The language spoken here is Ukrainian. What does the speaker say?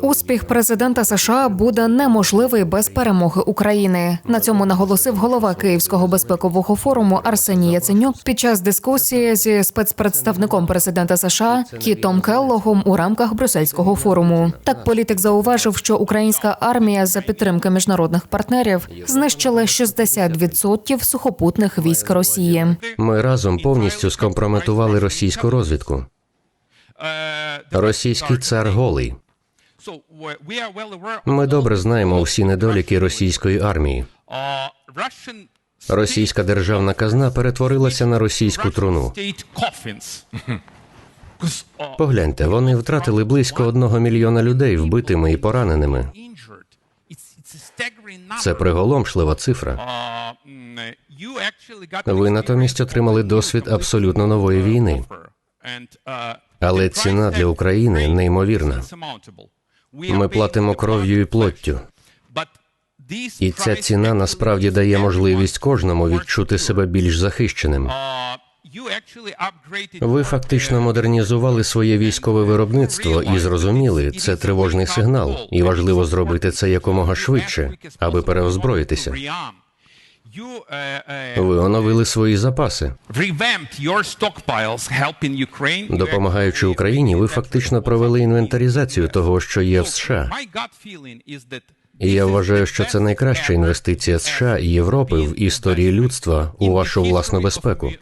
Успіх президента США буде неможливий без перемоги України. На цьому наголосив голова Київського безпекового форуму Арсеній Яценюк під час дискусії зі спецпредставником президента США Кітом Келлогом у рамках брюссельського форуму. Так політик зауважив, що українська армія за підтримки міжнародних партнерів знищила 60% сухопутних військ Росії. Ми разом повністю скомпрометували російську розвідку. Російський цар голий. Ми добре знаємо усі недоліки російської армії. Російська державна казна перетворилася на російську труну. Погляньте, вони втратили близько одного мільйона людей вбитими і пораненими. Це приголомшлива цифра. Ви натомість отримали досвід абсолютно нової війни. Але ціна для України неймовірна. Ми платимо кров'ю і плоттю. І ця ціна насправді дає можливість кожному відчути себе більш захищеним. Ви фактично модернізували своє військове виробництво і зрозуміли, це тривожний сигнал, і важливо зробити це якомога швидше, аби переозброїтися. Ви оновили свої запаси. Допомагаючи Україні, ви фактично провели інвентаризацію того, що є в США. І я вважаю, що це найкраща інвестиція США і Європи в історії людства у вашу власну безпеку.